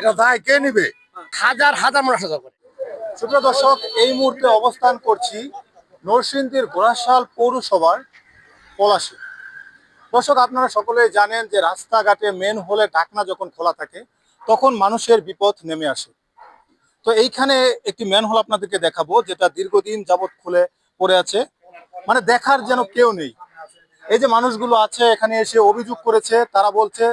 এটা দায় কে নিবে? হাজার হাজার মানুষ যাওয়া করে। সুপ্রিয় দর্শক, এই মুহূর্তে অবস্থান করছি নরসিংদীর গোড়াশাল পৌরসভার পলাশে। দর্শক, আপনারা সকলে জানেন যে রাস্তাঘাটে মেন হলে ঢাকনা যখন খোলা থাকে, তখন মানুষের বিপদ নেমে আসে। তো এইখানে একটি ম্যান হোল আপনাদেরকে দেখাবো, যেটা দীর্ঘদিন যাবৎ খুলে পড়ে আছে। মানে দেখার যেন কেউ নেই। এই যে মানুষগুলো আছে, এখানে এসে অভিযোগ করেছে, তারা বলছে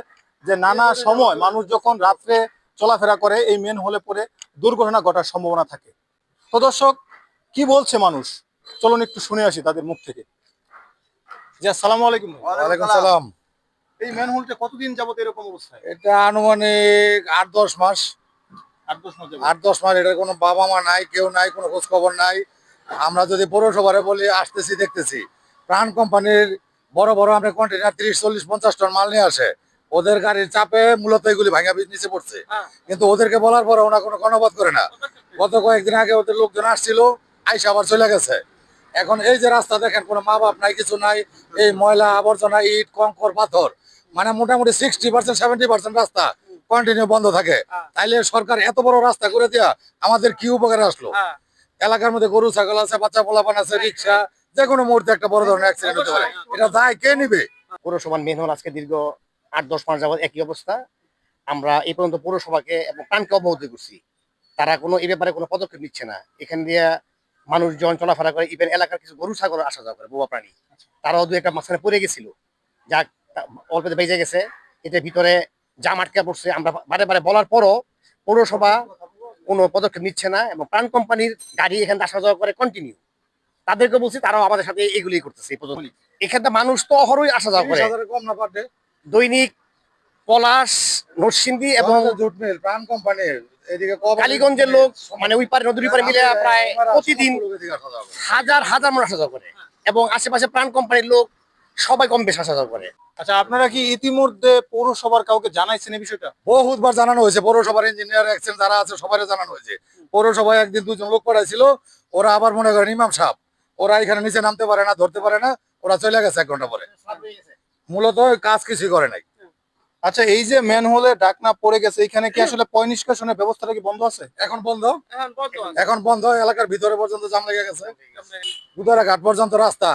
যে নানা সময় মানুষ যখন রাত্রে চলাফেরা করে এই মেন হলে পরে দুর্ঘটনা ঘটার সম্ভাবনা থাকে। তো দর্শক কি বলছে মানুষ? চলুন একটু শুনে আসি তাদের মুখ থেকে। জি আসসালামু আলাইকুম। ওয়ালাইকুম সালাম। এই মেন হোলটা কতদিন যাবত এরকম অবস্থায়? এটা আনুমানিক আট দশ মাস। আট দশ মাস। আট দশ মাস এটার কোনো বাবা মা নাই কেউ নাই কোনো খোঁজ খবর নাই। আমরা যদি পৌরসভারে বলি আসতেছি দেখতেছি। প্রাণ কোম্পানির বড় বড় আমরা কন্টেনার তিরিশ চল্লিশ পঞ্চাশ টন মাল নিয়ে আসে। ওদের গাড়ির চাপে মূলত এগুলি ভাঙা বীজ নিচে পড়ছে কিন্তু ওদেরকে বলার পরে ওরা কোনো কর্ণপাত করে না। গত কয়েকদিন আগে ওদের লোকজন আসছিল আইসা আবার চলে গেছে। এখন এই যে রাস্তা দেখেন কোনো মা বাপ নাই কিছু নাই এই ময়লা আবর্জনা ইট কঙ্কর পাথর মানে মোটামুটি সিক্সটি পার্সেন্ট সেভেন্টি পার্সেন্ট রাস্তা কন্টিনিউ বন্ধ থাকে। তাইলে সরকার এত বড় রাস্তা করে দেওয়া আমাদের কি উপকারে আসলো? এলাকার মধ্যে গরু ছাগল আছে বাচ্চা পোলাপান আছে রিক্সা যে কোনো মুহূর্তে একটা বড় ধরনের অ্যাক্সিডেন্ট হতে পারে। এটা দায় কে নিবে? পৌরসভার মেন হল আজকে দীর্ঘ আট, দশ মাস যাবত একই অবস্থা। আমরা এই পর্যন্ত পৌরসভাকে এবং প্রাণকে অবগত করছি। তারা কোনো এই ব্যাপারে কোনো পদক্ষেপ নিচ্ছে না। এখান দিয়ে মানুষজন চলাফেরা করে ইভেন এলাকার কিছু গরু, ছাগল আসা যাওয়া করে বোবা প্রাণী। তারাও দু একটা মাঝখানে পড়ে গেছিল। যা অল্পতে বেজে গেছে। এটার ভিতরে জাম আটকে পড়ছে। আমরা বারে বারে বলার পরও পৌরসভা কোনো পদক্ষেপ নিচ্ছে না এবং প্রাণ কোম্পানির গাড়ি এখান আসা যাওয়া করে কন্টিনিউ তাদেরকে বলছি, তারাও আমাদের সাথে এগুলি করতেছে এখানটা মানুষ তো অহরই আসা যাওয়া করে। দৈনিক পলাশ নরসিংদী এবং এবং প্রাণ কোম্পানির কালীগঞ্জের লোক মানে ওই পারে নদীর পারে মিলে প্রায় প্রতিদিন। হাজার হাজার মানুষ আসা করে। এবং আশেপাশে প্রাণ কোম্পানির লোক সবাই কম বেশ আসা করে। আচ্ছা আপনারা কি ইতিমধ্যে পৌরসভার কাউকে জানাইছেন এই বিষয়টা? বহুতবার জানানো হয়েছে পৌরসভার ইঞ্জিনিয়ার এক্সেন যারা আছে সবাই জানানো হয়েছে। পৌরসভায় একদিন দুজন লোক পাঠাইছিল ওরা আবার মনে করেন ইমাম সাহেব ওরা এখানে নিচে নামতে পারে না ধরতে পারে না ওরা চলে গেছে এক ঘণ্টা পরে। মূলত কাজ কিছুই করে নাই। আচ্ছা এই যে ম্যান হোলে ডাকনা পড়ে গেছে এখানে কি আসলে পয় নিষ্কাশনের ব্যবস্থাটা কি বন্ধ আছে? এখন বন্ধ? এখন বন্ধ এলাকার ভিতরে পর্যন্ত জাম লেগে গেছে। ঘাট পর্যন্ত রাস্তা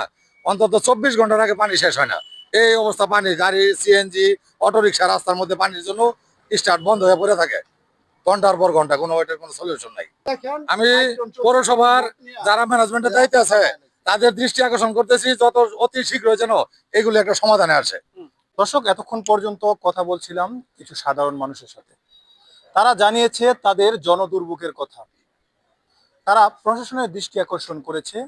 অন্তত চব্বিশ ঘণ্টার আগে পানি শেষ হয় না। এই অবস্থা পানি গাড়ি সিএনজি অটোরিক্সা রাস্তার মধ্যে পানির জন্য স্টার্ট বন্ধ হয়ে পড়ে থাকে। ঘণ্টার পর ঘণ্টা কোনো ওইটার কোনো সলিউশন নাই। আমি পৌরসভার যারা ম্যানেজমেন্টের দায়িত্ব আছে তাদের দৃষ্টি আকর্ষণ করতেছি যত অতি শীঘ্র যেন এগুলি একটা সমাধানে আসে। দর্শক এতক্ষণ পর্যন্ত কথা বলছিলাম কিছু সাধারণ মানুষের সাথে। তারা জানিয়েছে তাদের জনদুর্ভোগের কথা। তারা প্রশাসনের দৃষ্টি আকর্ষণ করেছে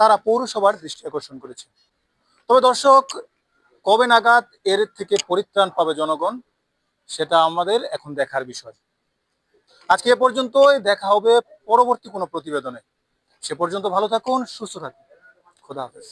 তারা পৌরসভার দৃষ্টি আকর্ষণ করেছে। তবে দর্শক কবে নাগাদ এর থেকে পরিত্রাণ পাবে জনগণ সেটা আমাদের এখন দেখার বিষয়। আজকে এ পর্যন্তই দেখা হবে পরবর্তী কোনো প্রতিবেদনে। সে পর্যন্ত ভালো থাকুন সুস্থ থাকুন। খোদা হাফেজ।